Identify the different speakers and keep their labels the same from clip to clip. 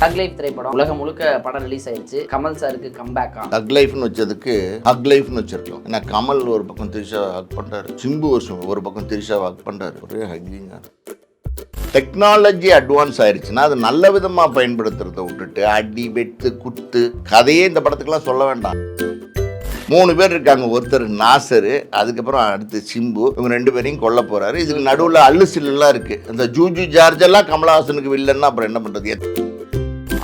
Speaker 1: தக் லைஃப் திரைப்படம் உலகம் முழுக்க படம் ரிலீஸ் ஆயிடுச்சு கமல் சாருக்கு கம்பேக்கா
Speaker 2: ஹக் லைஃப்னு வச்சதுக்கு ஹக் லைஃப்னு வச்சிருக்கோம் ஏன்னா கமல் ஒரு பக்கம் திரிஷா ஹக் பண்றாரு. சிம்பு வருஷம் ஒரு பக்கம் திரிஷா ஹக் பண்றாரு. ஒரே ஹக்கிங்க டெக்னாலஜி அட்வான்ஸ் ஆயிடுச்சுன்னா அது நல்ல விதமா பயன்படுத்துறத விட்டுட்டு அடி வெட்டு குத்து கதையே இந்த படத்துக்கெல்லாம் சொல்ல வேண்டாம். மூணு பேர் இருக்காங்க. ஒருத்தர் நாசரு அதுக்கப்புறம் அடுத்து சிம்பு. இவங்க ரெண்டு பேரையும் கொல்ல போறாரு. இதுக்கு நடுவில் அல்லு சில்லுலாம் இருக்கு. இந்த ஜூஜு ஜார்ஜ் எல்லாம் கமலஹாசனுக்கு வில்லன்னா அப்புறம் என்ன பண்றது?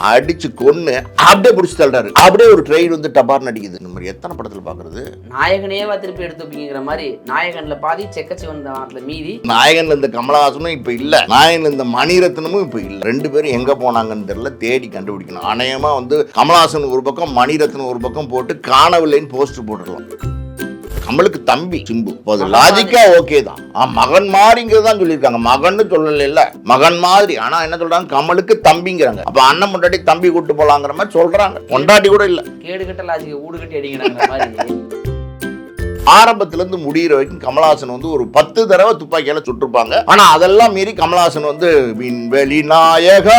Speaker 2: அடிச்சு கொன்னு அப்படியே பிடிச்சி தள்ளுறாரு. அப்படியே ஒரு ட்ரெயின் வந்து டபார்னு அடிக்குது. இந்த மாதிரி எத்தனை படத்தில் பார்க்கறது
Speaker 1: நாயகனேவா திருப்பி எடுத்து வைப்பீங்கிற மாதிரி நாயகன்ல பாதி செக்கச்சிவன் தானத்துல மீதி.
Speaker 2: நாயகன் இந்த கமலஹாசனும் இப்போ இல்லை. நாயகன் இந்த மணிரத்னமும் இப்போ இல்லை. ரெண்டு பேரும் எங்கே போனாங்கன்னு தெரியல. தேடி கண்டுபிடிக்கணும். அநேகமாக வந்து கமலஹாசன் ஒரு பக்கம் மணிரத்னம் ஒரு பக்கம் போட்டு காணவில்லைன்னு போஸ்ட் போட்டுடலாம் கமலுக்கு தம்பி சிம்பு. அது லாஜிக்கா ஓகே தான் ஆ, மகன் மாதிரிங்கிறது தான் சொல்லியிருக்காங்க. மகன்னு சொல்லல இல்ல மகன் மாதிரி. ஆனா என்ன சொல்றாங்க? கமலுக்கு தம்பிங்கிறாங்க. அப்ப அண்ணன் முன்னாடி தம்பி கூட்டு போலாங்கிற மாதிரி சொல்றாங்க. கொண்டாட்டி கூட இல்ல.
Speaker 1: கேடு கட்ட லாஜிக்க ஊடு கட்டி அடிக்கிறாங்கிற மாதிரி.
Speaker 2: ஆரம்பத்துல இருந்து முடியிற வரைக்கும் கமலஹாசன் வந்து ஒரு பத்து தடவை துப்பாக்கியால சுட்டிருப்பாங்க. ஆனா அதெல்லாம் மீறி கமலஹாசன் வந்து விண்வெளி நாயகா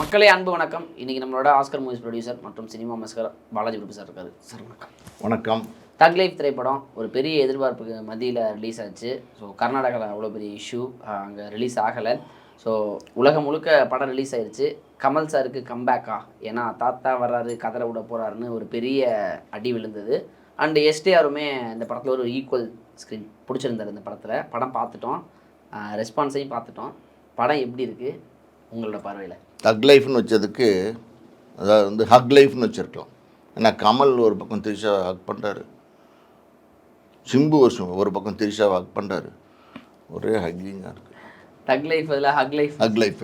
Speaker 1: மக்களே அன்பு வணக்கம். இன்னைக்கு நம்மளோட ஆஸ்கர் மூவிஸ் ப்ரொடியூசர் மற்றும் சினிமா மஸ்கர் பாலாஜி பிரபு சார் இருக்காரு. சார் வணக்கம்.
Speaker 2: வணக்கம்.
Speaker 1: தக் லைஃப் திரைப்படம் ஒரு பெரிய எதிர்பார்ப்புக்கு மத்தியில் ரிலீஸ் ஆச்சு. ஸோ கர்நாடகாவில் அவ்வளோ பெரிய இஷ்யூ அங்கே ரிலீஸ் ஆகலை. ஸோ உலகம் முழுக்க படம் ரிலீஸ் ஆயிடுச்சு கமல் சாருக்கு கம்பேக்கா ஏன்னா தாத்தா வர்றாரு கதரை விட போகிறாருன்னு ஒரு பெரிய அடி விழுந்தது. அண்டு எஸ்டிஆருமே இந்த படத்தில் ஒரு ஈக்குவல் ஸ்க்ரீன் பிடிச்சிருந்தாரு இந்த படத்தில். படம் பார்த்துட்டோம். ரெஸ்பான்ஸையும் பார்த்துட்டோம். படம் எப்படி இருக்குது உங்களோட பார்வையில்?
Speaker 2: ஹக் லைஃப்னு வச்சதுக்கு அதாவது வந்து ஹக் லைஃப்னு வச்சுருக்கலாம். ஏன்னா கமல் ஒரு பக்கம் திரிஷா ஹக் பண்ணுறாரு சிம்பு வருஷம் ஒரு பக்கம் திரிஷா ஹக் பண்ணுறாரு ஒரே ஹக்கிங்காக இருக்குது
Speaker 1: தக் லைஃப் அதில் ஹக் லைஃப்
Speaker 2: ஹக் லைஃப்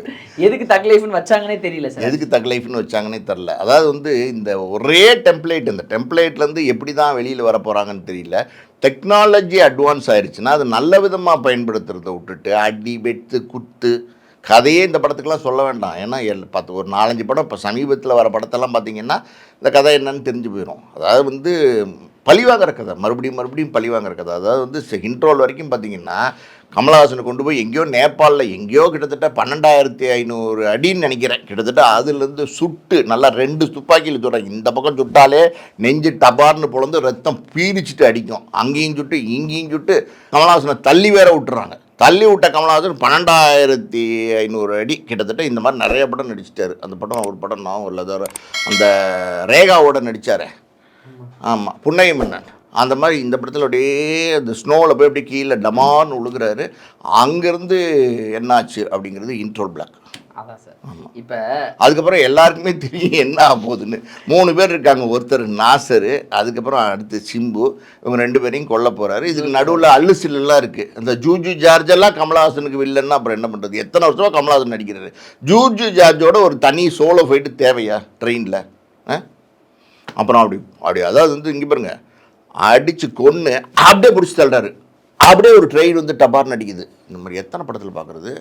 Speaker 1: எதுக்கு தக் லைஃப்னு வச்சாங்கன்னே தெரியல சார்.
Speaker 2: எதுக்கு தக் லைஃப்னு வச்சாங்கன்னே தெரில அதாவது வந்து இந்த ஒரே டெம்ப்ளேட் இந்த டெம்ப்ளேட்லேருந்து எப்படி தான் வெளியில் வர போகிறாங்கன்னு தெரியல. டெக்னாலஜி அட்வான்ஸ் ஆயிருச்சுன்னா அது நல்ல விதமாக பயன்படுத்துறத விட்டுட்டு அடி வெட்டு குத்து கதையே இந்த படத்துக்கெல்லாம் சொல்ல வேண்டாம். ஏன்னா எல் பத்து ஒரு நாலஞ்சு படம் இப்போ சமீபத்தில் வர படத்தெல்லாம் பார்த்தீங்கன்னா இந்த கதை என்னன்னு தெரிஞ்சு போயிடும் அதாவது வந்து பழிவாங்கிற கதை. மறுபடியும் மறுபடியும் பழிவாங்கிற கதை. அதாவது வந்து இன்ட்ரோல் வரைக்கும் பார்த்தீங்கன்னா கமலஹாசனை கொண்டு போய் எங்கேயோ நேபாளில் எங்கேயோ கிட்டத்தட்ட பன்னெண்டாயிரத்தி ஐநூறு அடின்னு நினைக்கிறேன். கிட்டத்தட்ட அதுலேருந்து சுட்டு நல்லா ரெண்டு துப்பாக்கியில் சுடுறாங்க இந்த பக்கம் சுட்டாலே நெஞ்சு டபார்னு பொழந்து ரத்தம் பீரிச்சிட்டு அடிக்கும். அங்கேயும் சுட்டு இங்கேயும் சுட்டு கமலஹாசனை தள்ளி வேற விட்டுறாங்க. தள்ளி விட்ட கமலஹாசன் பன்னெண்டாயிரத்தி ஐநூறு அடி கிட்டத்தட்ட இந்த மாதிரி நிறைய படம் நடிச்சிட்டாரு. அந்த படம் ஒரு படம் நான் இல்லை அந்த ரேகாவோட நடித்தார் ஆமாம் புன்னகை மன்னன் அந்த மாதிரி இந்த படத்தில் அப்படியே அந்த ஸ்னோவில் போய் அப்படியே கீழே டமான்னு உழுகுறாரு. அங்கேருந்து என்னாச்சு அப்படிங்கிறது இன்ட்ரோல் பிளாக்
Speaker 1: அதான் சார். இப்போ
Speaker 2: அதுக்கப்புறம் எல்லாருக்குமே தெரியும் என்ன ஆக போகுதுன்னு. மூணு பேர் இருக்காங்க ஒருத்தர் நாசரு அதுக்கப்புறம் அடுத்து சிம்பு. இவங்க ரெண்டு பேரையும் கொல்ல போகிறாரு இதுக்கு நடுவில் அல்லு சில்லுலாம் இருக்குது அந்த ஜூஜு ஜார்ஜ் எல்லாம் கமலஹாசனுக்கு வில்லன்னா அப்புறம் என்ன பண்ணுறது எத்தனை வருஷமா கமலஹாசன் நடிக்கிறாரு? ஜூஜு ஜார்ஜோட ஒரு தனி சோலோ ஃபைட்டு தேவையா? ட்ரெயினில் அப்புறம் அப்படி அப்படி அதாவது வந்து இங்கே பாருங்க அடித்து கொன்று அப்படியே பிடிச்சி தள்ளுறாரு. அப்படியே ஒரு ட்ரெயின் வந்து டபார்னு அடிக்குது. இந்த மாதிரி எத்தனை படத்தில் பார்க்குறது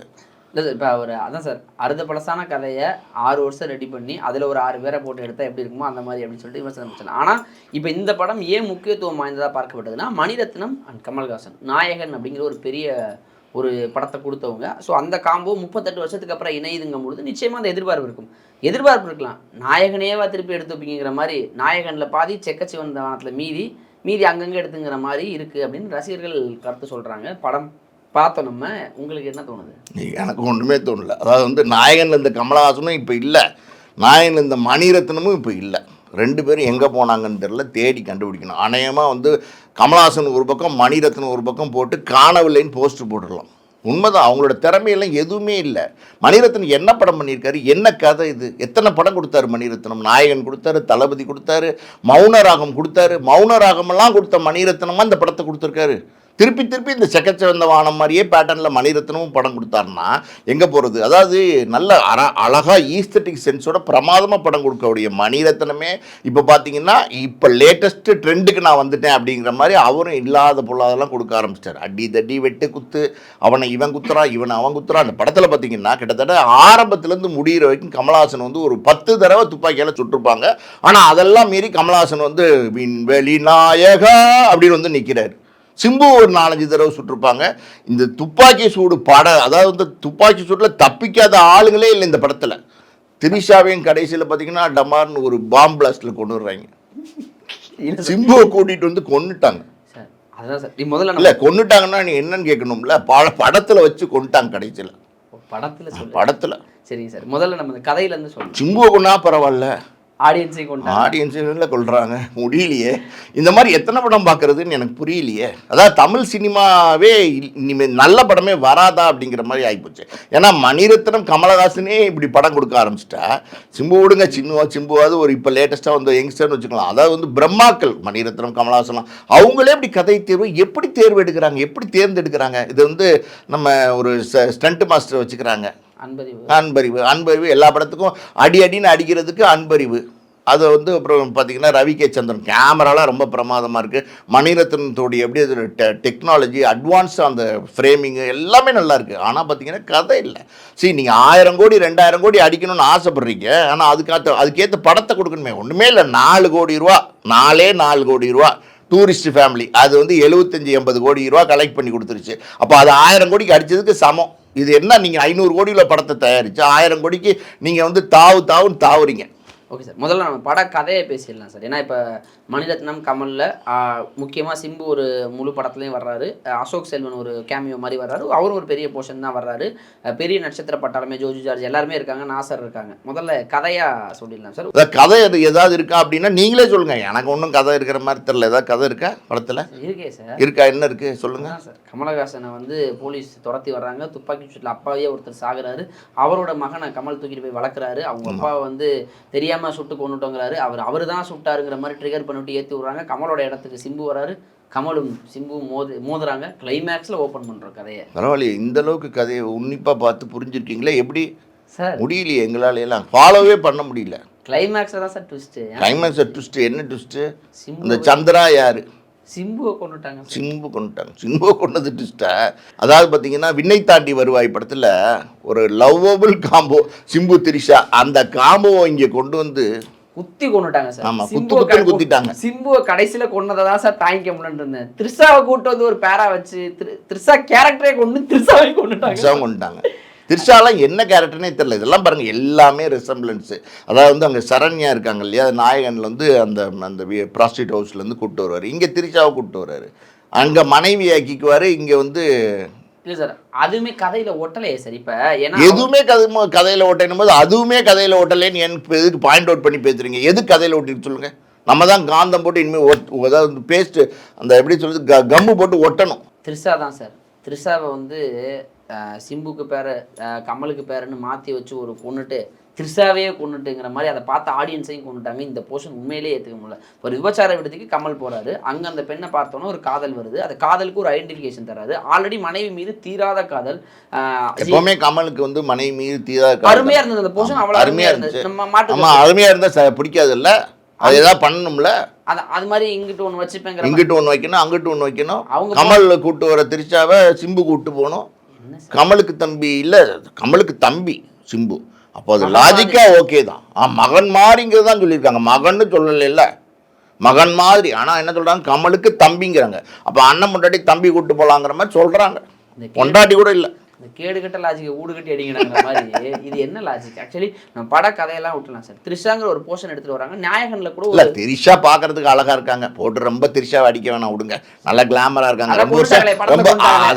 Speaker 1: இல்லை சார் இப்போ அவர் அதான் சார் அறுத பழசான கதையை ஆறு வருஷம் ரெடி பண்ணி அதில் ஒரு ஆறு பேரை போட்டு எடுத்தால் எப்படி இருக்குமோ அந்த மாதிரி அப்படின்னு சொல்லிட்டு விமர்சனம் பண்ணலாம் ஆனால் இப்போ இந்த படம் ஏன் முக்கியத்துவம் வாய்ந்ததாக பார்க்கப்பட்டதுன்னா மணிரத்னம் அண்ட் கமல்ஹாசன் நாயகன் அப்படிங்கிற ஒரு பெரிய ஒரு படத்தை கொடுத்தவங்க. ஸோ அந்த காம்போ முப்பத்தெட்டு வருஷத்துக்கு அப்புறம் இணையுதுங்கும் பொழுது நிச்சயமாக அந்த எதிர்பார்ப்பு இருக்கும். எதிர்பார்ப்பு இருக்கலாம். நாயகனேவா திருப்பி எடுத்துப்பீங்கிற மாதிரி நாயகனில் பாதி செக்கச்சிவன் தானத்தில் மீதி மீதி அங்கங்கே எடுத்துங்கிற மாதிரி இருக்குது அப்படின்னு ரசிகர்கள் கருத்து சொல்கிறாங்க படம் பார்த்தோம் நம்ம. உங்களுக்கு என்ன தோணுது?
Speaker 2: எனக்கு ஒன்றுமே தோணல. அதாவது வந்து நாயகன் இந்த கமலஹாசனும் இப்போ இல்லை. நாயகன் இந்த மணிரத்னமும் இப்போ இல்லை. ரெண்டு பேரும் எங்கே போனாங்கன்னு தெரில தேடி கண்டுபிடிக்கணும். அநேகமாக வந்து கமலஹாசன் ஒரு பக்கம் மணிரத்னம் ஒரு பக்கம் போட்டு காணவில்லைன்னு போஸ்டர் போட்டுடலாம். உண்மைதான் அவங்களோட திறமையெல்லாம் எதுவுமே இல்லை. மணிரத்னம் என்ன படம் பண்ணியிருக்காரு? என்ன கதை இது? எத்தனை படம் கொடுத்தாரு மணிரத்னம்? நாயகன் கொடுத்தாரு தளபதி கொடுத்தாரு மௌனராகம் கொடுத்தாரு. மௌனராகமெல்லாம் கொடுத்த மணிரத்னமாக இந்த படத்தை கொடுத்துருக்காரு? திருப்பி திருப்பி இந்த செக்கச்சவந்த வானம் மாதிரியே பேட்டர்னில் மணிரத்னமும் படம் கொடுத்தாருன்னா எங்கே போகிறது அதாவது நல்ல அர அழகாக ஈஸ்தட்டிக் சென்ஸோட பிரமாதமாக படம் கொடுக்கக்கூடிய மணிரத்னமே இப்போ பார்த்தீங்கன்னா இப்போ லேட்டஸ்ட்டு ட்ரெண்டுக்கு நான் வந்துட்டேன் அப்படிங்கிற மாதிரி அவரும் இல்லாத பொருளாதெல்லாம் கொடுக்க ஆரம்பிச்சிட்டார். அடி தடி வெட்டு குத்து அவனை இவன் குத்துறான் இவனை அவன் குத்துறான் அந்த படத்தில் பார்த்தீங்கன்னா கிட்டத்தட்ட ஆரம்பத்துலேருந்து முடிகிற வரைக்கும் கமலஹாசன் வந்து ஒரு பத்து தடவை துப்பாக்கியால் சுட்டிருப்பாங்க. ஆனால் அதெல்லாம் மீறி கமலஹாசன் வந்து விண்வெளி நாயகா அப்படின்னு வந்து நிற்கிறார் சிம்பு ஒரு நாலஞ்சு தடவை சுட்டிருப்பாங்க. இந்த துப்பாக்கி சூடு பட அதாவது வந்து துப்பாக்கி சூட்டில் தப்பிக்காத ஆளுங்களே இல்லை இந்த படத்தில். திரிஷாவையும் கடைசியில் பார்த்தீங்கன்னா டமார்னு ஒரு பாம் பிளாஸ்டில் கொண்டு வர்றாங்க. சிம்புவை கூட்டிட்டு வந்து
Speaker 1: நீ முதல்ல
Speaker 2: இல்ல கொன்னுட்டாங்கன்னா நீ என்னன்னு கேட்கணும்ல? பல படத்துல வச்சு கொன்னுட்டாங்க கடைசியில்.
Speaker 1: படத்துல
Speaker 2: படத்துல.
Speaker 1: சரிங்க சார். முதல்ல நம்ம இந்த கதையில இருந்து சொல்லணும்
Speaker 2: சிம்புவை கொண்டா பரவாயில்ல.
Speaker 1: ஆடியன்ஸை கொண்டு
Speaker 2: ஆடியன்ஸுல கொள்றாங்க முடியலையே. இந்த மாதிரி எத்தனை படம் பார்க்கறதுன்னு எனக்கு புரியலையே. அதாவது தமிழ் சினிமாவே இல்- இனிமே நல்ல படமே வராதா அப்படிங்கிற மாதிரி ஆகிப்போச்சு ஏன்னா மணிரத்னம் கமலஹாசனே இப்படி படம் கொடுக்க ஆரம்பிச்சிட்டா சிம்பு விடுங்க சின்னுவா சிம்புவாது ஒரு இப்போ லேட்டஸ்ட்டாக வந்து யங்ஸ்டர்னு வச்சுக்கலாம். அதாவது வந்து பிரம்மாக்கள் மணிரத்னம் கமலஹாசன்லாம் அவங்களே இப்படி கதை தேர்வு எப்படி தேர்வு எடுக்கிறாங்க எப்படி தேர்ந்தெடுக்கிறாங்க இது வந்து நம்ம ஒரு ஸ்டண்ட் மாஸ்டர் வச்சுக்கிறாங்க.
Speaker 1: அன்பறிவு.
Speaker 2: அன்பறிவு. அன்பறிவு எல்லா படத்துக்கும் அடி அடின்னு அடிக்கிறதுக்கு அன்பறிவு. அது வந்து அப்புறம் பார்த்தீங்கன்னா ரவி கே சந்திரன் கேமராலாம் ரொம்ப பிரமாதமாக இருக்குது மணிரத்னத்தோடைய எப்படி அது டெக்னாலஜி அட்வான்ஸ்டாக அந்த ஃப்ரேமிங்கு எல்லாமே நல்லா இருக்குது ஆனால் பார்த்தீங்கன்னா கதை இல்லை. சரி நீங்கள் ஆயிரம் கோடி ரெண்டாயிரம் கோடி அடிக்கணும்னு ஆசைப்பட்றீங்க. ஆனால் அதுக்காக அதுக்கேற்ற படத்தை கொடுக்கணுமே. ஒன்றுமே இல்லை. நாலு கோடி ரூபா. நாலே நாலு கோடி ரூபா. Tourist family. அது வந்து எழுபத்தஞ்சி எண்பது கோடி ரூபா கலெக்ட் பண்ணி கொடுத்துருச்சு. அப்போ அது ஆயிரம் கோடிக்கு அடிச்சதுக்கு சமம். இது என்ன நீங்கள் ஐநூறு கோடியில் படத்தை தயாரித்து ஆயிரம் கோடிக்கு நீங்கள் வந்து தாவு தாவுன்னு தாவுறீங்க.
Speaker 1: ஓகே சார் முதல்ல நம்ம பட கதையை பேசிடலாம் சார் ஏன்னா இப்போ மணிரத்னம் கமலில் முக்கியமாக சிம்பு ஒரு முழு படத்துலையும் வர்றாரு. அசோக் செல்வன் ஒரு கேமியோ மாதிரி வர்றாரு. அவரும் ஒரு பெரிய போர்ஷன் தான் வர்றாரு. பெரிய நட்சத்திர பட்டாளமே ஜோஜு ஜார்ஜ் எல்லாருமே இருக்காங்க நாசர் இருக்காங்க. முதல்ல கதையாக சொல்லிடலாம் சார்
Speaker 2: கதை ஏதாவது இருக்கா அப்படின்னா நீங்களே சொல்லுங்கள் எனக்கு ஒன்றும் கதை இருக்கிற மாதிரி தெரில ஏதாவது கதை இருக்கா படத்தில்?
Speaker 1: இருக்கே சார்
Speaker 2: இருக்கா? என்ன இருக்குது சொல்லுங்கள்
Speaker 1: சார் கமலஹாசனை வந்து போலீஸ் துரத்தி வர்றாங்க. துப்பாக்கி சூட்டில் அப்பாவே ஒருத்தர் சாகுறாரு. அவரோட மகனை கமல் தூக்கிட்டு போய் வளர்க்குறாரு. அவங்க அப்பாவை வந்து தெரியாம சுட்டு கொண்டுட்டோங்கிறாரு அவர் அவர் தான் சுட்டாருங்கிற மாதிரி ட்ரிகர் பண்ணிவிட்டு ஏற்றி விட்றாங்க. கமலோட இடத்துக்கு சிம்பு வராரு. கமலும் சிம்புவும் மோது மோதுறாங்க. கிளைமேக்ஸில் ஓப்பன் பண்ணுறோம் கதையை.
Speaker 2: பரவாயில்லையே இந்த அளவுக்கு கதையை உன்னிப்பாக பார்த்து புரிஞ்சிருக்கீங்களே? எப்படி?
Speaker 1: சார்
Speaker 2: முடியலையே எங்களால எல்லாம். ஃபாலோவே பண்ண முடியல.
Speaker 1: கிளைமேக்ஸில் தான் சார் ட்விஸ்ட்டு
Speaker 2: கிளைமேக்ஸ் ட்விஸ்ட்டு என்ன ட்விஸ்ட்டு
Speaker 1: சிம்பு
Speaker 2: அந்த சந்திரா யாரு?
Speaker 1: சிம்புவை கொண்டுட்டாங்க
Speaker 2: சிம்பு கொண்டுட்டாங்க. சிம்பு கொண்டது ட்விஸ்ட்டா அதாவது பார்த்தீங்கன்னா விண்ணை தாண்டி வருவாய் படத்தில் ஒரு லவ்வபிள் காம்போ சிம்பு திரிஷா அந்த காம்போவை இங்கே கொண்டு வந்து
Speaker 1: குத்தி கொண்டுட்டாங்க சார்.
Speaker 2: ஆமா, குத்து
Speaker 1: சிம்புவை
Speaker 2: குத்துன்னு
Speaker 1: க-
Speaker 2: குத்திட்டாங்க.
Speaker 1: சிம்புவை கடைசியில கொன்னதை தான் சார் தாங்கிக்க முடியலன்னு இருந்தேன். த்ரிஷாவை கூட்டு வந்து ஒரு பேரா வச்சு திரு- த்ரிஷா கேரக்டரே கொண்டு த்ரிஷாவை கொண்டுட்டாங்க.
Speaker 2: கொண்டுட்டாங்க. திரிஷாலாம் என்ன கேரக்டர்னே தெரியல. இதெல்லாம் பாருங்க எல்லாமே ரிசம்பிளன்ஸு அதாவது வந்து அங்கே சரண்யா இருக்காங்க இல்லையா? நாயகனில் வந்து அந்த அந்த ப்ராஸ்டியூட் ஹவுஸ்லேருந்து கூப்பிட்டு வருவார். இங்கே திரிஷாவை கூப்பிட்டு வர்றாரு. அங்கே மனைவி ஆக்கிக்குவார். இங்கே வந்து
Speaker 1: இல்ல சார் அதுவுமே கதையில ஒட்டலையே சார். இப்ப ஏன்னா
Speaker 2: எதுவுமே கதை கதையில் ஓட்டணும் போது அதுவுமே கதையில் ஓட்டலைன்னு எனக்கு எதுக்கு பாயிண்ட் அவுட் பண்ணி பேசுறீங்க? எது கதையில் ஓட்டிட்டு சொல்லுங்க? நம்ம தான் காந்தம் போட்டு இனிமேல் ஒட் அதாவது பேஸ்ட்டு அந்த எப்படி சொல்றது கம்மு போட்டு ஒட்டணும்.
Speaker 1: த்ரிஷா தான் சார். த்ரிஷாவை வந்து சிம்புக்கு பேர கமலுக்கு பேருன்னு மாத்தி வச்சு ஒரு கொண்டுட்டு த்ரிஷாவே கொண்டுட்டுங்கிற மாதிரி அதை பார்த்த ஆடியன்ஸையும் கொண்டுட்டாங்க இந்த போர்ஷன் உண்மையிலேயே ஏற்றுக்க முடியல. ஒரு விபச்சார விடுதிக்கு கமல் போறாரு. அங்க அந்த பெண்ணை பார்த்தோன்னே ஒரு காதல் வருது. அந்த காதலுக்கு ஒரு ஐடென்டிஃபிகேஷன் தராது. ஆல்ரெடி மனைவி மீது தீராத காதல்
Speaker 2: எப்பவுமே கமலுக்கு வந்து மனைவி மீது தீதா
Speaker 1: அருமையா இருந்தது அந்த போர்ஷன் அவ்வளவு அருமையா இருந்தது. நம்ம மாட்டு
Speaker 2: ஆமா அருமையா இருந்தா ச- பிடிக்காதுல்ல. அது ஏதாவது பண்ணணும்ல.
Speaker 1: அது அது மாதிரி இங்கிட்டு ஒன்று வச்சுப்பேங்கிற மாதிரி.
Speaker 2: இங்கிட்டு ஒன்று வைக்கணும் அங்கிட்டு ஒன்று வைக்கணும்.
Speaker 1: அவங்க
Speaker 2: கமல் கூட்டு வர திரிஷாவை சிம்பு கூட்டு போகணும்? கமலுக்கு தம்பி இல்ல கமலுக்கு தம்பி சிம்பு. அப்போ அது லாஜிக்கா ஓகே தான். ஆ மகன் மாதிரிங்கிறது தான் சொல்லியிருக்காங்க. மகன்னு சொல்லலைல்ல. மகன் மாதிரி. ஆனா என்ன சொல்றாங்க? கமலுக்கு தம்பிங்கிறாங்க. அப்போ அண்ணன் முன்னாடி தம்பி கூட்டு போலாங்கிற மாதிரி சொல்றாங்க.
Speaker 1: இந்த
Speaker 2: பொண்டாட்டி கூட இல்லை.
Speaker 1: இந்த கேடு கட்ட லாஜிக்கை ஊடு கட்டி அடிக்கணுங்கிற மாதிரி இது என்ன லாஜிக் ஆக்சுவலி நம்ம பட கதையெல்லாம் விட்டுலாம் சார். த்ரிஷாங்கிற ஒரு போர்ஷன் எடுத்துட்டு வராங்க. நாயகன்ல கூட
Speaker 2: இல்ல திரிஷா பாக்குறதுக்கு அழகா இருக்காங்க. போட்டு ரொம்ப திரிஷாவை அடிக்க வேணாம் விடுங்க. நல்லா கிளாமரா இருக்காங்க. ரொம்ப வருஷம் ரொம்ப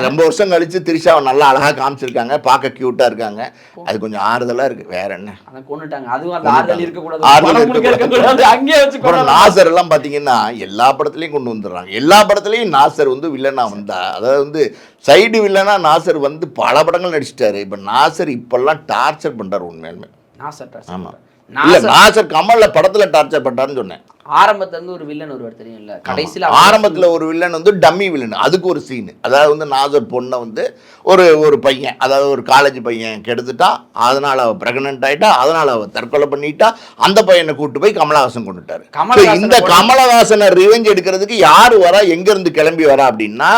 Speaker 2: ரொம்ப வருஷம் கழிச்சு திரிஷாவை நல்லா அழகா காமிச்சிருக்காங்க. பார்க்க கியூட்டா இருக்காங்க. அது கொஞ்சம் ஆறுதலா இருக்கு. வேற என்ன?
Speaker 1: அதை கொண்டுட்டாங்க அதுவும் அந்த ஆறுதல் இருக்கக்கூடாது
Speaker 2: ஆறுதல் இருக்கக்கூடாது.
Speaker 1: அங்கேயே வச்சு.
Speaker 2: நாசர் எல்லாம் பாத்தீங்கன்னா எல்லா படத்துலயும் கொண்டு வந்துடுறாங்க. எல்லா படத்துலயும் நாசர் வந்து வில்லனா வந்தா. அதாவது வந்து சைடு வில்லனா நாசர் வந்து பல படங்கள் நடிச்சிட்டாரு. இப்ப நாசர் இப்பெல்லாம் டார்ச்சர் பண்றாரு உண்மையாலுமே.
Speaker 1: நாசர் டார்ச்சர்
Speaker 2: ஆமா.
Speaker 1: பண்றாரு.
Speaker 2: இல்ல நாசர் கமல்ல படத்துல டார்ச்சர் பண்றாருன்னு சொன்னேன்.
Speaker 1: ஆரம்பத்துல இருந்து ஒரு வில்லன் ஒருவர் இல்ல? கடைசியில
Speaker 2: ஆரம்பத்துல ஒரு வில்லன் வந்து டம்மி வில்லன் அதுக்கு ஒரு சீன் அதாவது வந்து நாசர் பொண்ணை வந்து ஒரு ஒரு பையன் அதாவது ஒரு காலேஜ் பையன் கெடுத்துட்டா அதனால அவ பிரெக்னென்ட் ஆயிட்டா அதனால அவ தற்கொலை பண்ணிட்டா அந்த பையனை கூட்டு போய் கமலஹாசன் கொண்டுட்டாரு
Speaker 1: கமலஹாசனை
Speaker 2: இந்த கமலஹாசனை ரிவெஞ்ச் எடுக்கிறதுக்கு யாரு வரா எங்க இருந்து கிளம்பி வரா அப்படின்னா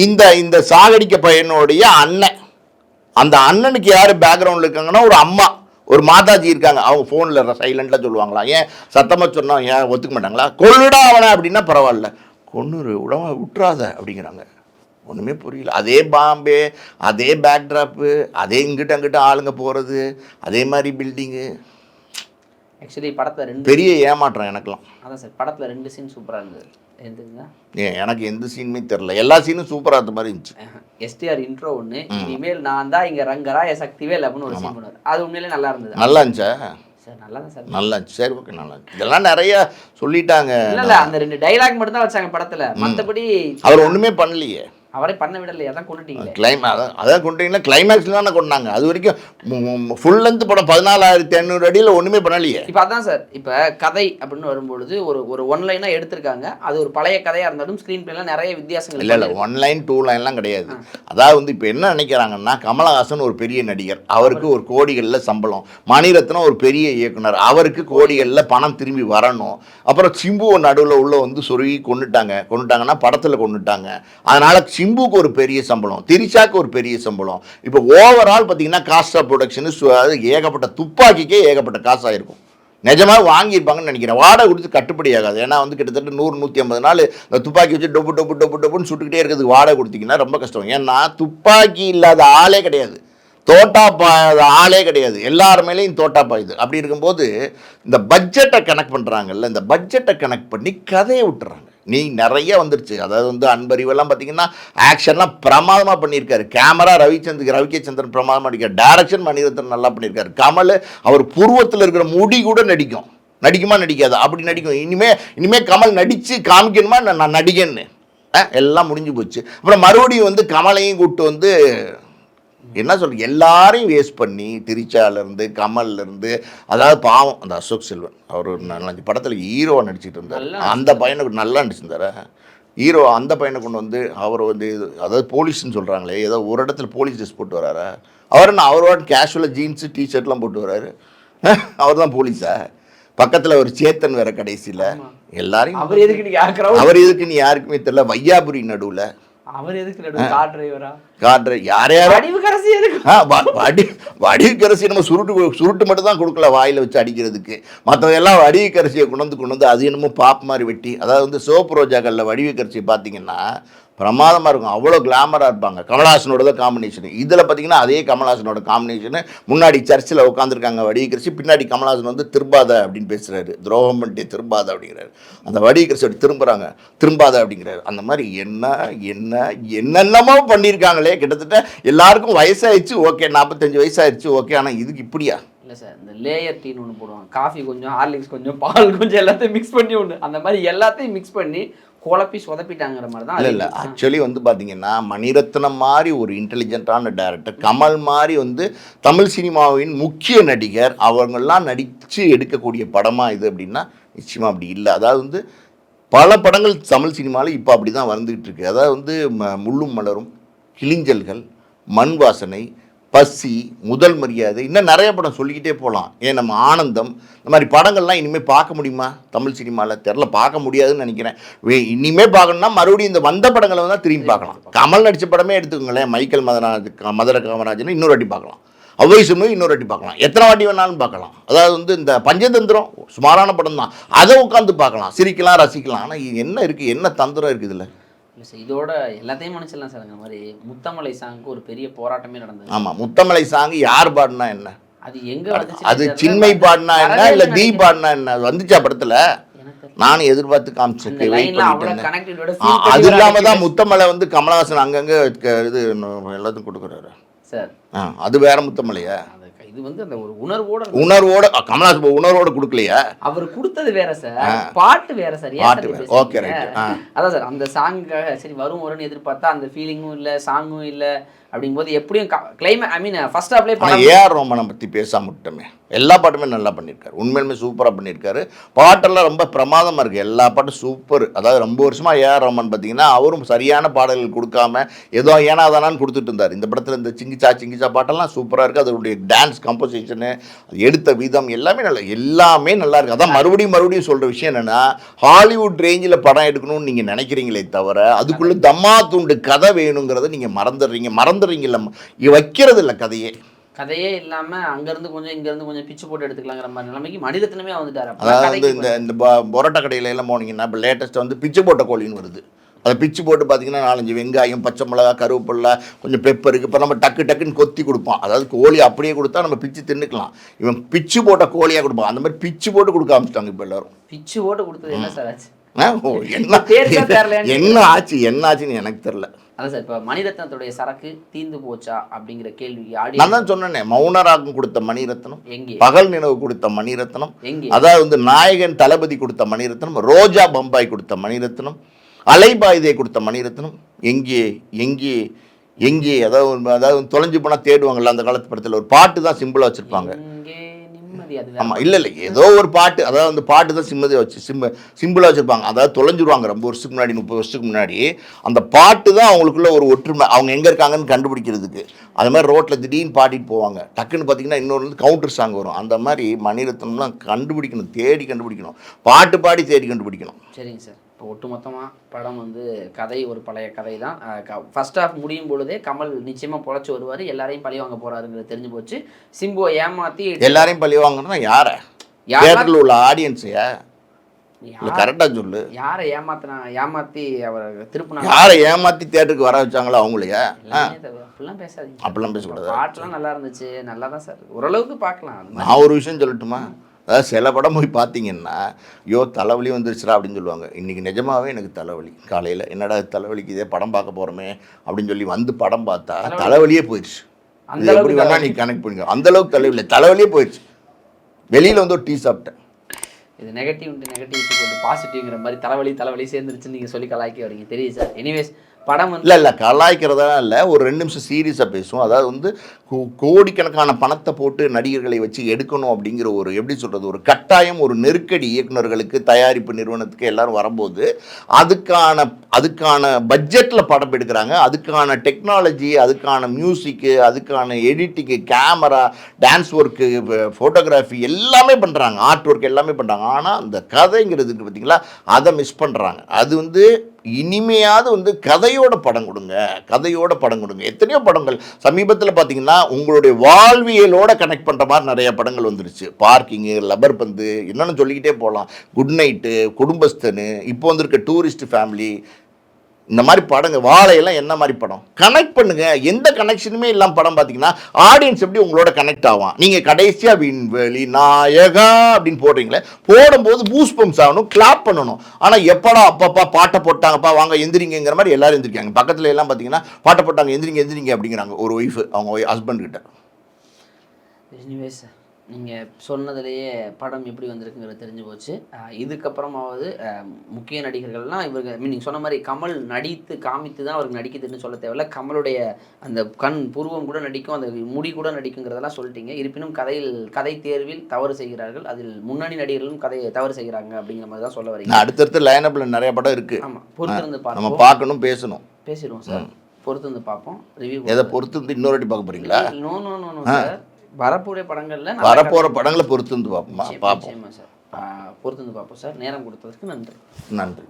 Speaker 2: இந்த இந்த சாகடிக்க பையனுடைய அண்ணன். அந்த அண்ணனுக்கு யார் பேக்ரவுண்டில் இருக்காங்கன்னா ஒரு அம்மா ஒரு மாதாஜி இருக்காங்க. அவங்க ஃபோனில் சைலண்ட்டாக சொல்லுவாங்களா? ஏன் சத்தமாக சொன்னால் ஏன் ஒத்துக்க மாட்டாங்களா? கொள்ளுடா அவனை அப்படின்னா பரவாயில்ல. கொன்னுரு உடம்ப விட்டுறாத அப்படிங்கிறாங்க. ஒன்றுமே புரியல. அதே பாம்பே அதே பேக்ட்ராப்பு அதே இங்கிட்ட அங்கிட்ட ஆளுங்க போகிறது அதே மாதிரி பில்டிங்கு
Speaker 1: ஆக்சுவலி படத்துல ரெண்டு
Speaker 2: பெரிய ஏமாற்றம் எனக்கெல்லாம்.
Speaker 1: அதான் சார் படத்துல ரெண்டு சீன் சூப்பரா இருந்தது. எதுங்க
Speaker 2: ஏன் எனக்கு எந்த சீனுமே தெரில எல்லா சீனும் சூப்பராக இருந்த மாதிரி இருந்துச்சு.
Speaker 1: எஸ்டிஆர் இன்ட்ரோ ஒன்று இனிமேல் நான் தான் இங்க ரங்கரா என் சக்திவேல் அப்படின்னு ஒரு சீன் பண்ணுவார். அது உண்மையிலே நல்லா இருந்தது.
Speaker 2: நல்லா இருந்துச்சா?
Speaker 1: சார் நல்லா சார்
Speaker 2: நல்லா இருந்துச்சு. சரி ஓகே நல்லா இதெல்லாம் நிறைய சொல்லிட்டாங்க.
Speaker 1: இல்ல இல்ல அந்த ரெண்டு டைலாக் மட்டும் தான் வச்சாங்க படத்துல. மத்தபடி
Speaker 2: அவர் ஒன்றுமே பண்ணலையே.
Speaker 1: அவரே பண்ண விடலையே அதான் கொண்டுட்டீங்களே.
Speaker 2: கிளைமா அதான் அதான் கொண்டீங்கன்னா கிளைமேக்ஸில் தானே கொண்டாங்க. அது வரைக்கும் ஃபுல் லென்த் படம் பதினாலாயிரத்தி ஐநூறு அடியில் ஒன்றுமே பண்ணலையே.
Speaker 1: இப்போ அதான் சார் இப்போ கதை அப்படின்னு வரும்பொழுது ஒரு ஒரு ஒன் லைனா எடுத்திருக்காங்க. அது ஒரு பழைய கதையா இருந்தாலும் ஸ்க்ரீன் பிளேல நிறைய வித்தியாசங்கள்
Speaker 2: இல்லை இல்லை ஒன் லைன் டூ லைன்லாம் கிடையாது. அதாவது வந்து இப்போ என்ன நினைக்கிறாங்கன்னா கமலஹாசன் ஒரு பெரிய நடிகர். அவருக்கு ஒரு கோடிகளில் சம்பளம். மணிரத்னம் ஒரு பெரிய இயக்குனர். அவருக்கு கோடிகளில் பணம் திரும்பி வரணும். அப்புறம் சிம்புவை நடுவில் உள்ள வந்து சொருகி கொண்டுட்டாங்க. கொண்டுட்டாங்கன்னா படத்தில் கொண்டுட்டாங்க. அதனால சிம்புக்கு ஒரு பெரிய சம்பளம் திரிஷாக்கு ஒரு பெரிய சம்பளம். இப்போ ஓவரால் பார்த்தீங்கன்னா காஸ்ட் ஆஃப் ப்ரொடக்ஷனு ஏகப்பட்ட துப்பாக்கிக்கே ஏகப்பட்ட காசாயிருக்கும் நிஜமாக வாங்கியிருப்பாங்கன்னு நினைக்கிறேன். வாடகை கொடுத்து கட்டுப்படி ஆகாது. ஏன்னா வந்து கிட்டத்தட்ட நூறு நூற்றி ஐம்பது நாள் இந்த துப்பாக்கி வச்சு டொப்பு டொப்பு டொப்பு டொப்புன்னு சுட்டுக்கிட்டே இருக்கிறதுக்கு வாடகை கொடுத்தீங்கன்னா ரொம்ப கஷ்டம். ஏன்னா துப்பாக்கி இல்லாத ஆளே கிடையாது. தோட்டா பாயாத ஆளே கிடையாது. எல்லார் மேலேயும் தோட்டா பாயுது. அப்படி இருக்கும்போது இந்த பட்ஜெட்டை கனெக்ட் பண்ணுறாங்கல்ல இந்த பட்ஜெட்டை கனெக்ட் பண்ணி கதையை விட்டுறாங்க. நீ நிறைய வந்துருச்சு. அதாவது வந்து அன்பறிவெல்லாம் பார்த்தீங்கன்னா ஆக்ஷன்லாம் பிரமாதமாக பண்ணியிருக்காரு. கேமரா ரவிச்சந்திர ரவிகே சந்திரன் பிரமாதமாக நடிக்கார் டேரக்ஷன் மணிரத்னம் நல்லா பண்ணியிருக்காரு. கமல் அவர் பூர்வத்தில் இருக்கிற முடி கூட நடிக்கும். நடிக்குமா நடிக்காது? அப்படி நடிக்கும். இனிமே இனிமேல் கமல் நடித்து காமிக்கணுமா? நான் நான் நடிகன்னு எல்லாம் முடிஞ்சு போச்சு. அப்புறம் மறுபடியும் வந்து கமலையும் கூப்பிட்டு வந்து என்ன சொல்றது எல்லாரையும் வேஸ்ட் பண்ணி திருச்சாலேருந்து கமல்லேருந்து அதாவது பாவம் அந்த அசோக் செல்வன் அவர் ஒரு நாலஞ்சு படத்தில் ஹீரோவாக நடிச்சிட்டு இருந்தார். அந்த பையனை நல்லா நடிச்சிருந்தாரு. ஹீரோ அந்த பையனை கொண்டு வந்து அவர் வந்து அதாவது போலீஸ்னு சொல்கிறாங்களே ஏதோ ஒரு இடத்துல போலீஸ் ட்ரெஸ் போட்டு வராரா? அவர் என்ன அவரோட கேஷுவலாக ஜீன்ஸு டிஷர்ட்லாம் போட்டு வராரு? அவர் தான் போலீஸா? பக்கத்தில் ஒரு சேத்தன் வேற கடைசியில் எல்லாரையும்
Speaker 1: அவர் எதுக்கு
Speaker 2: எதுக்குன்னு யாருக்குமே தெரியல வையாபுரி நடுவில்
Speaker 1: அவர் எதுக்கு கார் டிரைவரா?
Speaker 2: யார் யாரோ?
Speaker 1: எதுக்கு?
Speaker 2: நம்ம சுருட்டு சுருட்டு மட்டும் தான் கொடுக்கல வாயில் வச்சு அடிக்கிறதுக்கு. மற்றதெல்லாம் வடிகரசியை கொண்டு வந்து கொண்டு வந்து அது என்னமோ பாப் மாதிரி வெட்டி. அதாவது வந்து சோப்பு ரோஜாக்களில் வடிகரசி பார்த்தீங்கன்னா பிரமாதமாக இருக்கும். அவ்வளோ கிளாமராக இருப்பாங்க. கமல்ஹாசனோட தான் காம்பினேஷன் இதில் பார்த்தீங்கன்னா அதே கமல்ஹாசனோட காம்பினேஷனு முன்னாடி சர்ச்சில் உட்காந்துருக்காங்க வடிகரிசி பின்னாடி கமல்ஹாசன் வந்து திரும்பாத அப்படின்னு பேசுகிறாரு துரோகம் பண்ணிட்டு திரும்பாத அப்படிங்கிறாரு. அந்த வடிகரசி திரும்புகிறாங்க திரும்பாத அப்படிங்கிறாரு. அந்த மாதிரி என்ன என்ன என்னென்னமோ பண்ணியிருக்காங்களே. கிட்டத்தட்ட எல்லாருக்கும் வயசாகிடுச்சு ஓகே நாற்பத்தஞ்சு வயசாகிடுச்சு ஓகே ஆனால் இதுக்கு இப்படியா?
Speaker 1: இல்லை சார் இந்த லேயர் டீன்னு ஒன்று போடுவாங்க. காஃபி கொஞ்சம் ஹார்லிக்ஸ் கொஞ்சம் பால் கொஞ்சம் எல்லாத்தையும் மிக்ஸ் பண்ணி ஒன்று அந்த மாதிரி எல்லாத்தையும் மிக்ஸ் பண்ணி குழப்பி சொதப்பிட்டாங்கிற மாதிரி தான்
Speaker 2: இல்லை இல்லை. ஆக்சுவலி வந்து பார்த்தீங்கன்னா மணிரத்னம் மாதிரி ஒரு இன்டெலிஜென்ட்டான டைரக்டர் கமல் மாதிரி வந்து தமிழ் சினிமாவின் முக்கிய நடிகர் அவங்கெல்லாம் நடித்து எடுக்கக்கூடிய படமா இது அப்படின்னா நிச்சயமாக அப்படி இல்லை. அதாவது வந்து பல படங்கள் தமிழ் சினிமாவில் இப்போ அப்படி தான் வந்துகிட்டு இருக்கு. அதாவது வந்து ம- முள்ளும் மலரும் கிளிஞ்சல்கள் மண் வாசனை பசி முதல் மரியாதை இன்னும் நிறைய படம் சொல்லிக்கிட்டே போகலாம். ஏன் நம்ம ஆனந்தம் இந்த மாதிரி படங்கள்லாம் இனிமேல் பார்க்க முடியுமா? தமிழ் சினிமாவில் தெரில பார்க்க முடியாதுன்னு நினைக்கிறேன். இனிமேல் பார்க்கணும்னா மறுபடியும் இந்த வந்த படங்களை தான் திரும்பி பார்க்கலாம். கமல் நடித்த படமே எடுத்துக்கோங்களேன். மைக்கேல் மதராஜ் மதுர காமராஜன் இன்னொரு வாட்டி பார்க்கலாம். அவ்வை சுமி இன்னொரு வாட்டி பார்க்கலாம். எத்தனை வாட்டி வேணாலும் பார்க்கலாம். அதாவது வந்து இந்த பஞ்சதந்திரம் சுமாரான படம் தான் அதை உட்காந்து பார்க்கலாம். சிரிக்கலாம் ரசிக்கலாம். ஆனால் இது என்ன இருக்குது என்ன தந்திரம் இருக்குது இதில்?
Speaker 1: சார் இதோட எல்லாத்தையும் மனுஷலாம் சார். அந்த மாதிரி முத்தமலை சாங்க்கு ஒரு பெரிய போராட்டமே நடந்தது.
Speaker 2: ஆமாம் முத்தமலை சாங் யார் பாடினா என்ன?
Speaker 1: அது எங்க வந்துச்சு?
Speaker 2: அது சின்மை பாடினா என்ன? இல்லை தீ பாடினா என்ன? அது வந்துச்சா படத்தில்? நானும் எதிர்பார்த்து
Speaker 1: இந்த
Speaker 2: வெயிட் பண்ணிட்டு ஆ, அது இல்லாம தான் முத்தமலை வந்து கமலஹாசன் அங்கங்கே இது எல்லாத்தையும் கொடுக்குறாரு.
Speaker 1: சார்.
Speaker 2: அது வேற முத்தமலையா?
Speaker 1: இது வந்து அந்த ஒரு உணர்வோட.
Speaker 2: உணர்வோட கமலஹாசன் உணர்வோட கொடுக்கலையா
Speaker 1: அவர் கொடுத்தது வேற சார் பாட்டு வேற சார்
Speaker 2: பாட்டு. ஆ.
Speaker 1: அதான் சார் அந்த சாங்காக சரி வரும் வரும்னு எதிர்பார்த்தா அந்த ஃபீலிங்கும் இல்ல சாங்கும் இல்ல அப்படிங்கும்போது எப்படியும் கிளைமே ஐ மீன் ஃபர்ஸ்ட் படம்
Speaker 2: ஏஆர் ரோமனை பற்றி பேசாம விட்டோமே. எல்லா பாட்டுமே நல்லா பண்ணியிருக்காரு. உண்மையிலுமே சூப்பராக பண்ணியிருக்காரு. பாட்டெல்லாம் ரொம்ப பிரமாதமாக இருக்குது எல்லா பாட்டும் சூப்பர் அதாவது ரொம்ப வருஷமாக ஏஆர் ரோமன் பார்த்தீங்கன்னா அவரும் சரியான பாடல்கள் கொடுக்காம ஏதோ ஏனாதானான்னு கொடுத்துட்டு இருந்தார். இந்த படத்தில் இந்த சிங்கிச்சா சிங்கிச்சா பாட்டெல்லாம் சூப்பராக இருக்குது அதோடைய டான்ஸ் கம்போசிஷனு எடுத்த விதம் எல்லாமே நல்லா எல்லாமே நல்லா இருக்குது அதான் மறுபடியும் மறுபடியும் சொல்கிற விஷயம் என்னென்னா ஹாலிவுட் ரேஞ்சில் படம் எடுக்கணும்னு நீங்கள் நினைக்கிறீங்களே தவிர அதுக்குள்ளே தம்மா துண்டு கதை வேணுங்கிறத நீங்கள் மறந்துடுறீங்க. மறந்துடுறீங்கல்ல இ- வைக்கிறது இல்லை கதையே.
Speaker 1: கதையே இல்லாம அங்க இருந்து கொஞ்சம் இங்க இருந்து கொஞ்சம் பிச்சு போட்டு எடுத்துக்கலாங்கிற மாதிரி நிலைமைக்கு மனிதத்தினமே வந்துட்டாரு.
Speaker 2: அதாவது இந்த இந்த பரோட்டா கடையில எல்லாம் போனீங்கன்னா இப்போ லேட்டஸ்ட்டாக வந்து பிச்சை போட்ட கோழின்னு வருது. அதை பிச்சு போட்டு பார்த்தீங்கன்னா நாலஞ்சு வெங்காயம் பச்சை மிளகா கருவேப்பிலை கொஞ்சம் பெப்பருக்கு இப்போ நம்ம டக்கு டக்குன்னு கொத்தி கொடுப்போம் அதாவது கோழி அப்படியே கொடுத்தா நம்ம பிச்சு தின்னுக்கலாம். இவன் பிச்சு போட்ட கோழியாக கொடுப்பான். அந்த மாதிரி பிச்சு போட்டு கொடுக்க ஆரம்பிச்சிட்டாங்க இப்போ எல்லாரும்.
Speaker 1: பிச்சு ஓட்டு கொடுத்தது என்ன சார் ஆச்சு?
Speaker 2: என்ன? ஆச்சு என்ன ஆச்சுன்னு எனக்கு தெரில
Speaker 1: அதான் சார் இப்போ மணிரத்னத்துடைய சரக்கு தீந்து போச்சா அப்படிங்கிற கேள்வி
Speaker 2: நான் தான் சொன்னேனே மௌனராகம் கொடுத்த மணிரத்னம்
Speaker 1: எங்கே?
Speaker 2: பகல் நினைவு கொடுத்த மணிரத்னம்
Speaker 1: எங்கே?
Speaker 2: அதாவது வந்து நாயகன் தளபதி கொடுத்த மணிரத்னம் ரோஜா பம்பாய் கொடுத்த மணிரத்னம் அலைபாயுதே கொடுத்த மணிரத்னம் எங்கே எங்கே எங்கே அதாவது அதாவது தொலைஞ்சு போனால் தேடுவாங்கல்ல அந்த காலத்து படத்தில் ஒரு பாட்டு தான் சிம்பிளாக வச்சுருப்பாங்க.
Speaker 1: அது
Speaker 2: ஆமாம் இல்லை இல்லை ஏதோ ஒரு பாட்டு அதாவது அந்த பாட்டு தான் சிம்மதி வச்சு சிம்ம சிம்பிளாக வச்சுருப்பாங்க. அதாவது தொலைஞ்சிருவாங்க ரொம்ப வருஷத்துக்கு முன்னாடி முப்பது வருஷத்துக்கு முன்னாடி. அந்த பாட்டு தான் அவங்களுக்குள்ள ஒரு ஒற்றுமை அவங்க எங்கே இருக்காங்கன்னு கண்டுபிடிக்கிறதுக்கு. அது மாதிரி ரோட்டில் திடீர்னு பாடிட்டு போவாங்க. டக்குன்னு பார்த்தீங்கன்னா இன்னொரு வந்து கவுண்டர் சாங் வரும். அந்த மாதிரி மணிரத்னம்லாம் கண்டுபிடிக்கணும் தேடி கண்டுபிடிக்கணும். பாட்டு பாடி தேடி கண்டுபிடிக்கணும்.
Speaker 1: சரிங்க சார். இப்போ ஒட்டுமொத்தமாக படம் வந்து கதை ஒரு பழைய கதை தான். ஃபர்ஸ்ட் ஹாஃப் முடியும் பொழுதே கமல் நிச்சயமாக பொழைச்சி வருவார். எல்லாரையும் பழி வாங்க போறாருங்கிறது தெரிஞ்சு போச்சு. சிம்புவை ஏமாற்றி
Speaker 2: எல்லாரையும் பழி வாங்கணும்னா யாரை?
Speaker 1: யாரா-
Speaker 2: தேட்டரில் உள்ள ஆடியன்ஸையா கரெக்டாக சொல்லு.
Speaker 1: யாரை ஏமாத்தினா ஏமாற்றி அவர் திருப்பினா
Speaker 2: யாரை ஏமாற்றி தேட்டருக்கு வர வச்சாங்களோ அவங்களையா?
Speaker 1: அப்படிலாம் பேசாதீங்க.
Speaker 2: அப்படிலாம் பேசக்கூடாது?
Speaker 1: பாட்டுலாம் நல்லா இருந்துச்சு. நல்லா தான் சார். ஓரளவுக்கு பார்க்கலாம்.
Speaker 2: நான் ஒரு விஷயம் சொல்லட்டுமா? அதாவது சில படம் போய் பார்த்தீங்கன்னா ஐயோ தலைவலி வந்துருச்சுடா அப்படின்னு சொல்லுவாங்க. இன்றைக்கி நிஜமாவே எனக்கு தலைவலி. காலையில் என்னடா தலைவலிக்கு இதே படம் பார்க்க போகிறோமே அப்படின்னு சொல்லி வந்து படம் பார்த்தா தலைவலியே போயிடுச்சு இது எப்படி
Speaker 1: அளவுக்கு
Speaker 2: வேணா நீ கனெக்ட் பண்ணிக்கோ. அந்த அளவுக்கு தலைவலி தலைவலியே போயிடுச்சு வெளியில் வந்து ஒரு டீ சாப்பிட்டேன்.
Speaker 1: இது நெகட்டிவ் நெகட்டிவிட்டி போட்டு பாசிட்டிவ்ங்கிற மாதிரி தலைவலி தலைவலி சேர்ந்துருச்சுன்னு நீங்கள் சொல்லி கலாய்க்க வரீங்க. தெரியுது சார். எனிவேஸ் படம்
Speaker 2: இல்லை இல்லை கலாய்க்கிறதா இல்லை. ஒரு ரெண்டு நிமிஷம் சீரியஸாக பேசுவோம். அதாவது வந்து கோடிக்கணக்கான பணத்தை போட்டு நடிகர்களை வச்சு எடுக்கணும் அப்படிங்கிற ஒரு எப்படி சொல்கிறது ஒரு கட்டாயம் ஒரு நெருக்கடி இயக்குனர்களுக்கு தயாரிப்பு நிறுவனத்துக்கு எல்லாரும் வரும்போது அதுக்கான அதுக்கான பட்ஜெட்டில் படம் எடுக்கிறாங்க. அதுக்கான டெக்னாலஜி அதுக்கான மியூசிக்கு அதுக்கான editing camera dance work photography எல்லாமே பண்ணுறாங்க ஆர்ட் ஒர்க் எல்லாமே பண்ணுறாங்க ஆனால் அந்த கதைங்கிறதுக்கு பார்த்தீங்களா அதை மிஸ் பண்ணுறாங்க அது வந்து இனிமையாவது வந்து கதையோட படம் கொடுங்க. கதையோட படம் கொடுங்க. எத்தனையோ படங்கள். சமீபத்தில் பார்த்தீங்கன்னா உங்களுடைய வாழ்வியலோட கனெக்ட் பண்ணுற மாதிரி நிறைய படங்கள் வந்துருச்சு. பார்க்கிங்கு லப்பர் பந்து என்னென்னு சொல்லிக்கிட்டே போகலாம் குட் நைட்டு குடும்பஸ்தனு இப்போ வந்திருக்க டூரிஸ்ட் ஃபேமிலி இந்த மாதிரி படங்க வாழையெல்லாம் என்ன மாதிரி படம்? கனெக்ட் பண்ணுங்க. எந்த கனெக்ஷனுமே இல்லாம படம் பார்த்தீங்கன்னா ஆடியன்ஸ் எப்படி உங்களோட கனெக்ட் ஆகும் நீங்கள் கடைசியாக விண்வெளி நாயகா அப்படின்னு போடுறீங்களே போடும்போது பூஸ் பம்ப்ஸ் ஆகணும் கிளாப் பண்ணணும். ஆனால் எப்படா அப்பப்பா பாட்டை போட்டாங்கப்பா வாங்க எந்திரிங்கிற மாதிரி எல்லாரும் எந்திரிக்காங்க பக்கத்தில் எல்லாம் பார்த்தீங்கன்னா பாட்டை போட்டாங்க எந்திரிங்க எந்திரிங்க அப்படிங்கிறாங்க. ஒரு ஒய்ஃப் அவங்க ஹஸ்பண்ட் கிட்ட.
Speaker 1: நீங்கள் சொன்னதுலேயே படம் எப்படி வந்திருக்குங்கிறது தெரிஞ்சு போச்சு. இதுக்கப்புறமாவது முக்கிய நடிகர்கள்லாம் இவங்க மீன் நீங்கள் சொன்ன மாதிரி கமல் நடித்து காமித்து தான் அவருக்கு நடிக்குதுன்னு சொல்ல தேவையில்ல. கமலுடைய அந்த கண் புருவம் கூட நடிக்கும் அந்த முடி கூட நடிக்குங்கிறதெல்லாம் சொல்லிட்டீங்க. இருப்பினும் கதையில் கதை தேர்வில் தவறு செய்கிறார்கள். அதில் முன்னணி நடிகர்களும் கதையை தவறு செய்கிறாங்க அப்படிங்கிற மாதிரி தான் சொல்ல வரீங்க.
Speaker 2: அடுத்தடுத்து லைனப்பில் நிறைய படம் இருக்கு.
Speaker 1: ஆமாம் பொறுத்திருந்து பார்ப்போம்.
Speaker 2: பார்க்கணும் பேசணும்.
Speaker 1: பேசிடுவோம் சார் பொறுத்திருந்து பார்ப்போம். ரிவ்யூ
Speaker 2: எதை பொறுத்து வந்து இன்னொரு வாட்டி பார்க்க போறீங்களா?
Speaker 1: No no no no sir வரக்கூடிய படங்கள்ல நல்ல
Speaker 2: வரப்போற படங்களை பொறுத்து வந்து பார்ப்போமா
Speaker 1: சார். பொறுத்து வந்து பார்ப்போம் சார். நேரம் கொடுத்ததற்கு நன்றி.
Speaker 2: நன்றி.